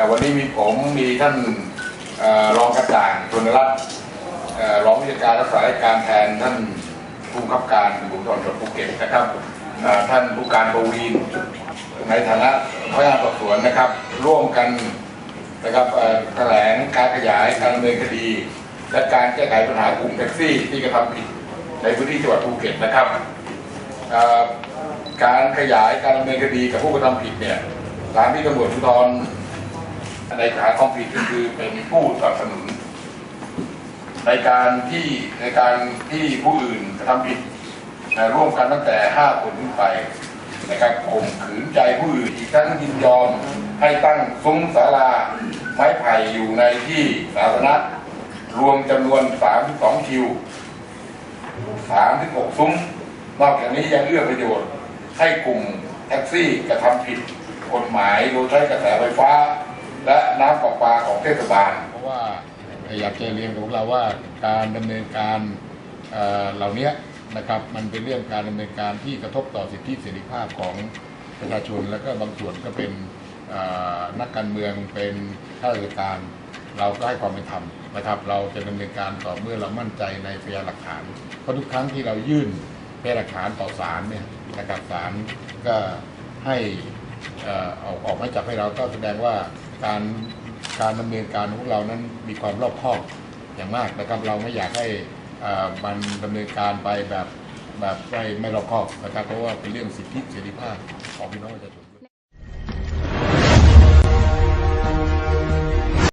แต่วันนี้มีผมมีท่านรองกระจ่างชนรัตน์รองผู้จัดการรักษาราชการแทนท่านผู้บังคับการตำรวจภูธรจังหวัดภูเก็ตนะครับท่านผู้การปวีนในฐานะพนักงานสอบสวนนะครับ ร่วมกันนะครับแถลงการขยายการดำเนินคดี และการแก้ไขปัญหากลุ่มแท็กซี่ที่กระทำผิดในพื้นที่จังหวัดภูเก็ตนะครับการขยายการดำเนินคดีกับผู้กระทำผิดเนี่ยตามที่ตำรวจภูธร ในฐานความผิดก็คือเป็นผู้สนับสนุน ในการที่ในการที่ผู้อื่นกระทำผิดร่วมกันตั้งแต่ 5 คนขึ้นไปนะครับข่มขืนใจผู้อื่นอีกทั้งยินยอมให้ตั้งซุ้มศาลาไม้ไผ่อยู่ในที่สาธารณะรวมจำนวน 32 คิว 36 ซุ้ม นอกจากนี้ยังเอื้อประโยชน์ ให้กลุ่มแท็กซี่กระทำผิดกฎหมายโดยใช้กระแสไฟฟ้า และน้ำประปาของเทศบาล เพราะว่าอยากจะเรียนกับเราว่าการดำเนินการเเหล่านี้นะครับมันเป็นเรื่องการดำเนินการที่กระทบต่อสิทธิเสรีภาพของประชาชน แล้วก็บางส่วนก็เป็นนักการเมืองเป็นข้าราชการ เราก็ให้ความเป็นธรรมนะครับ เราจะดำเนินการต่อเมื่อเรามั่นใจในพยานหลักฐานเพราะทุกครั้งที่เรายื่นพยานหลักฐานต่อศาลเนี่ยนะครับศาลก็ให้ออออกออกหมายจับให้เราก็แสดงว่า การการดำเนินการของเรานั้นมีความรอบคอบอย่างมากนะครับ เราไม่อยากให้อ่อมันดำเนินการไปแบบแบบไม่ไม่รอบคอบนะครับเพราะว่าเป็นเรื่องสิทธิเสรีภาพของพี่น้องประชาชน